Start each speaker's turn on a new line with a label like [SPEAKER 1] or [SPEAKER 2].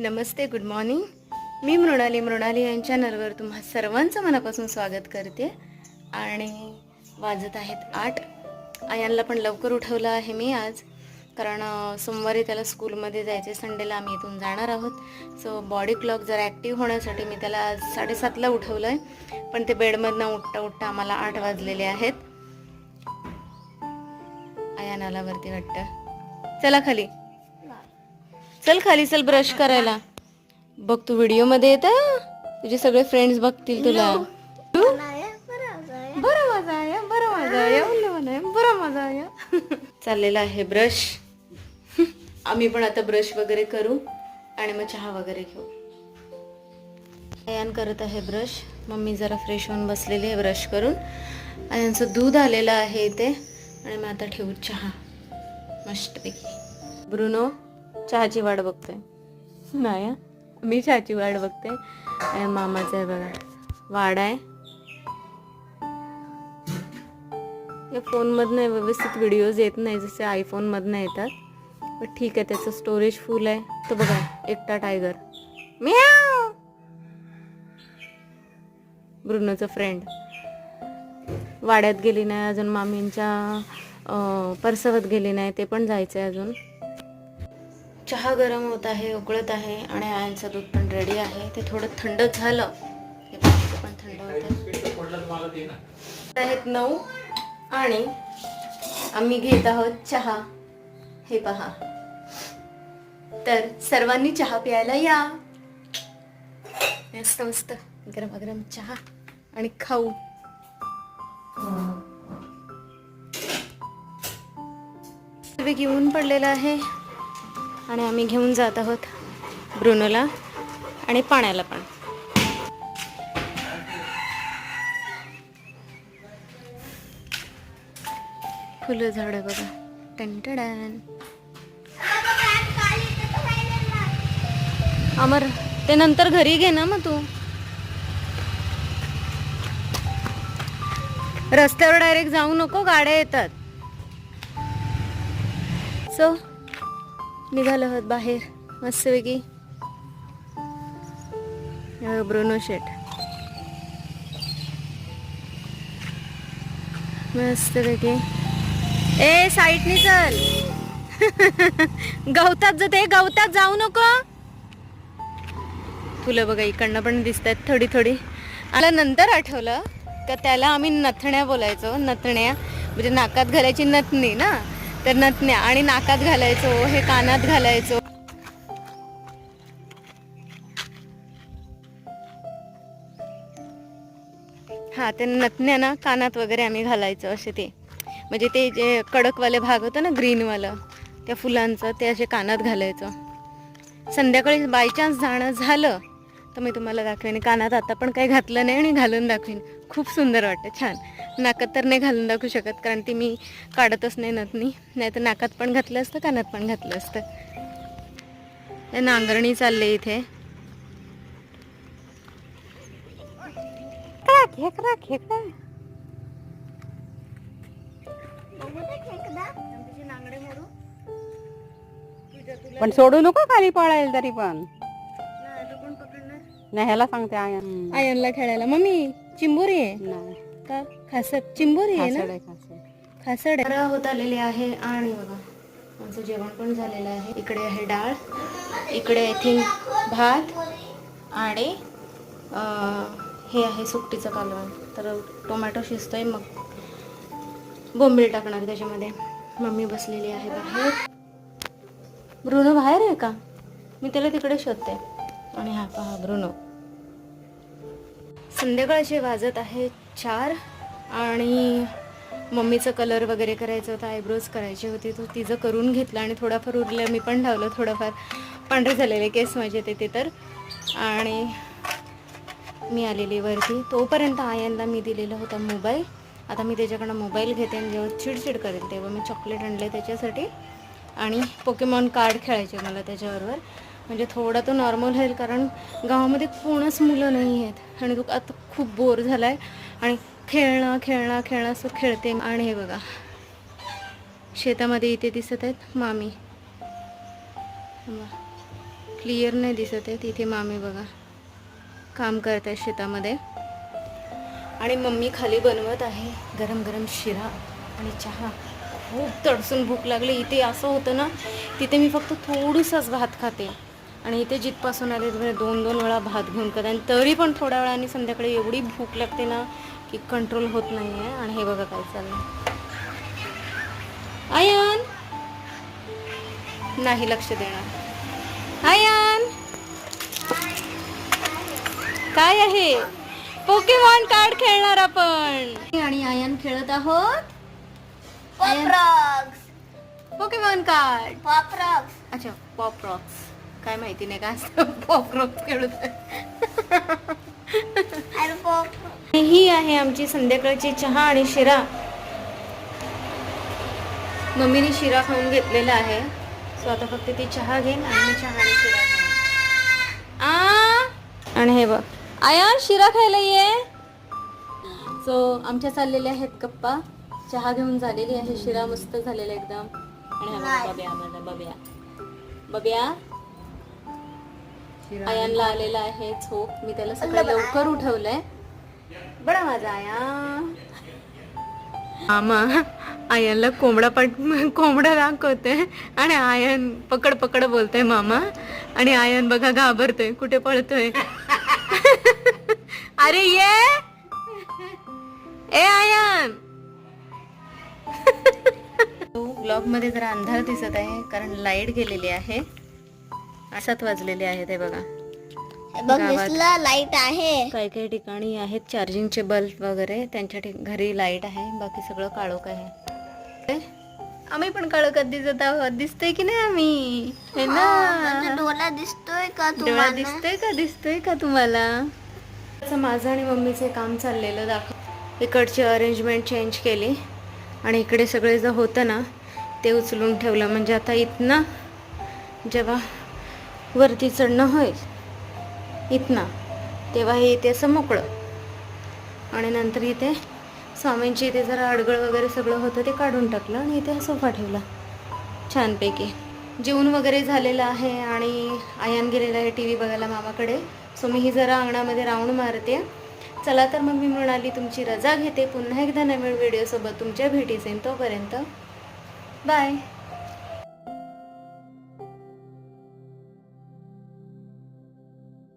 [SPEAKER 1] नमस्ते good morning मी मृणाली. मृणाली यांच्या चॅनलवर तुम्हा सर्वांचं मनापासून स्वागत करते. आणि वाजत आहेत आठ. आयांना पण लवकर उठवलं आहे मी आज. कारण सोमवारी त्याला स्कूलमध्ये जायचे संडेला आम्ही इथून जाणार आहोत. सो बॉडी क्लॉक जर ॲक्टिव्ह होण्यासाठी मी त्याला आज साडेसातला उठवलं आहे पण ते बेडमधनं उठता उठता आम्हाला आठ वाजलेले आहेत. आयान नालावरती वरती वाटतं. चला खाली. चल खाली चल ब्रश करायला. बघ तू व्हिडिओमध्ये येत तुझे सगळे फ्रेंड्स बघतील तुला? बरं मजा आहे. बरं मजा म्हणाय, बरं मजा आहे चाललेला आहे ब्रश आम्ही पण आता ब्रश वगैरे करू आणि मग चहा वगैरे घेऊ. अयान करत आहे ब्रश मम्मी जरा फ्रेश होऊन बसलेली आहे ब्रश करून. अयांचं दूध आलेलं आहे इथे. आणि मग आता ठेवू चहा. मस्तपैकी. ब्रुनो चहाची वाट बघतोय नाही मी चहाची वाट बघते. मामाचं आहे बघा वाड आहे. या फोनमधनं व्यवस्थित व्हिडिओज येत नाही जसे आयफोनमधनं येतात. पण ठीक आहे त्याचं स्टोरेज फुल आहे. तो बघा एकटा टायगर मी ब्रुनोचं फ्रेंड वाड्यात गेली नाही अजून मामींच्या परसवत गेली नाही ते पण जायचं आहे अजून. चहा गरम होत आहे उकळत आहे आणि आयांचं दूध पण रेडी आहे. ते थोडं थंड झालं. हे पण थंड होत आहेत नऊ आणि आम्ही घेत आहोत चहा. हे पहा. तर सर्वांनी चहा प्यायला या. मस्त मस्त. गरमागरम चहा आणि खाऊ. घेऊन ऊन पडलेलं आहे. आणि आम्ही घेऊन जात आहोत ब्रुनोला आणि पाण्याला पण. फुलं झाडं बघा. टनटडन अमर ते नंतर घरी घे ना मग तू. रस्त्यावर डायरेक्ट जाऊ नको गाड्या येतात. सो निघालो आहोत बाहेर. मस्तपैकी ब्रोनो शेट. मस्तपैकी ए साईटनी चल. गवतात जाते गवतात जाऊ नको. फुलं बघा इकडनं पण दिसत आहेत थोडी थोडी. आला नंतर आठवलं का त्याला आम्ही नथण्या बोलायचो नथण्या. म्हणजे नाकात घालायची नथणी ना. तर नथण्या आणि नाकात घालायचो हे कानात घालायचो. हा ते नथण्या ना कानात वगैरे आम्ही घालायचो असे ते. म्हणजे ते जे कडकवाले भाग होतं ना ग्रीनवालं त्या फुलांचं ते असे कानात घालायचं. संध्याकाळी बाय चान्स जाणं झालं तर मी तुम्हाला दाखवेन कानात आता पण काही घातलं नाही आणि घालून दाखवेन. खूप सुंदर वाटतं छान. नाकात तर नाही घालून दाखवू शकत कारण ती मी काढतच नाही नथनी. नाही तर नाकात पण घातलं असतं कानात पण घातलं असतं. नांगरणी चालले इथे. क्राक, हे
[SPEAKER 2] पण सोडू नको खाली पळायला तरी पण. नाही ह्याला सांगते आया हम्म.
[SPEAKER 1] आयनला खेळायला. मम्मी चिंबोरी आहे?
[SPEAKER 2] नाही.
[SPEAKER 1] का? चिंबोरी आहे ना?
[SPEAKER 2] खासड आहे, खासड.
[SPEAKER 1] खासड आहे. होत आलेले आहे आणि बघा आमचं जेवण पण झालेलं आहे. इकडे आहे डाळ इकडे आय थिंक भात आणि अं, हे आहे सुकटीचं कालवण. तर टोमॅटो शिजतोय मग बोंबील टाकणार त्याच्यामध्ये. मम्मी बसलेली आहे बाहेर. ब्रुनो बाहेर आहे का? मी त्याला तिकडे शोधते. आणि हा पहा ब्रुनो. संध्याकाळचे वाजत आहे चार आणि मम्मीचं कलर वगैरे करायचं होतं आयब्रोज करायची होती तो तिचं करून घेतलं आणि थोडाफार उरलं. मी पण धावलं थोडंफार. पांढरे झालेले केस माझे ते ते तर. आणि मी आलेली वरती. तोपर्यंत आयांना मी दिलेला होता मोबाईल आता मी त्याच्याकडनं मोबाईल घेते आणि जेव्हा चिडचिड करेल तेव्हा मी चॉकलेट आणले त्याच्यासाठी. आणि पोकेमॉन कार्ड खेळायचे मला त्याच्याबरोबर. म्हणजे थोडा तो नॉर्मल होईल कारण गावामध्ये कोणच मुलं नाही आहेत. आणि तो आता खूप बोर झाला आहे आणि खेळणं खेळणं खेळणं असं खेळते. आणि हे बघा. शेतामध्ये इथे दिसत आहेत मामी. क्लिअर नाही दिसत आहे इथे मामी बघा. काम करत आहेत शेतामध्ये. आणि मम्मी खाली बनवत आहे गरम गरम शिरा आणि चहा. खूप तडसून भूक लागली. इथे असं होतं ना तिथे मी फक्त थोडीसाच भात खाते. आणि इथे जिथपासून आले तिथे दोन दोन वेळा भात घेऊन खाते आणि तरी पण थोड्या वेळाने संध्याकाळी एवढी भूक लागते ना की कंट्रोल होत नाही आहे आणि हे बघा काय चाललं आयन! नाही लक्ष देणार. आयन! काय आहे? पोकेमॉन कार्ड खेळणार आपण. आणि आयन खेळत आहोत. पोकेमॉन कार्ड
[SPEAKER 3] पॉप रॉक्स
[SPEAKER 1] अच्छा पॉप रॉक्स काय माहिती नाही पॉप रॉक्स खेळत ही आहे आमची संध्याकाळची चहा आणि शिरा. मम्मीने शिरा खाऊन घेतलेला आहे. सो आता फक्त ती चहा घेईन आणि मी चहा आणि शिरा घेईन आणि हे बघ. आया शिरा खायला ये. सो आमच्या चाललेल्या आहेत गप्पा. चहा घेऊन झालेली आहे शिरा मस्त झालेला एकदम. आणि बब्या? आयांना आलेला आहे झोप. मी त्याला सकाळी लवकर उठवलंय. बडा माझा आया. मामा आयनला कोंबडा पट कोंबडा दाखवते आणि आयन पकड पकड बोलतोय मामा. आणि आयन बघा घाबरतोय कुठे पळतोय? अरे ये! ए आयन! ब्लॉगमध्ये जरा अंधार दिसत आहे कारण लाइट गेलेली आहे. सात वाजलेले आहेत हे बघा.
[SPEAKER 3] लाइट आहे.
[SPEAKER 1] काही काही ठिकाणी आहेत चार्जिंगचे बल्ब वगैरे. त्यांच्या घरी लाइट आहे. बाकी सगळं काळोख आहे. आम्ही पण काळोखात दिसत आहोत? दिसतोय की नाही आम्ही? है
[SPEAKER 3] माझा
[SPEAKER 1] ना.
[SPEAKER 3] डोला दिसतोय का
[SPEAKER 1] डोळा दिसतोय का? दिसतोय का तुम्हाला? माझं आणि मम्मीचे काम चाललेलं दाखव. इकडची अरेंजमेंट चेंज केली. आणि इकडे सगळे जे होतं ना ते उचलून ठेवलं. म्हणजे आता इथनं जेव्हा वरती चढणं होईल इथनं. तेव्हा हे इथे असं मोकळं. आणि नंतर इथे स्वामींची इथे जरा अडगळ वगैरे सगळं होतं ते काढून टाकलं आणि इथे सोफा ठेवला. छानपैकी. जेवण वगैरे झालेलं आहे आणि आयान गेलेला आहे टी व्ही बघायला मामाकडे. सो मी ही जरा अंगणामध्ये राऊंड मारते. चला तर मग मी म्हणाली तुमची रजा घेते. पुन्हा एकदा नवीन व्हिडिओसोबत तुमच्या भेटीचे तोपर्यंत. बाय.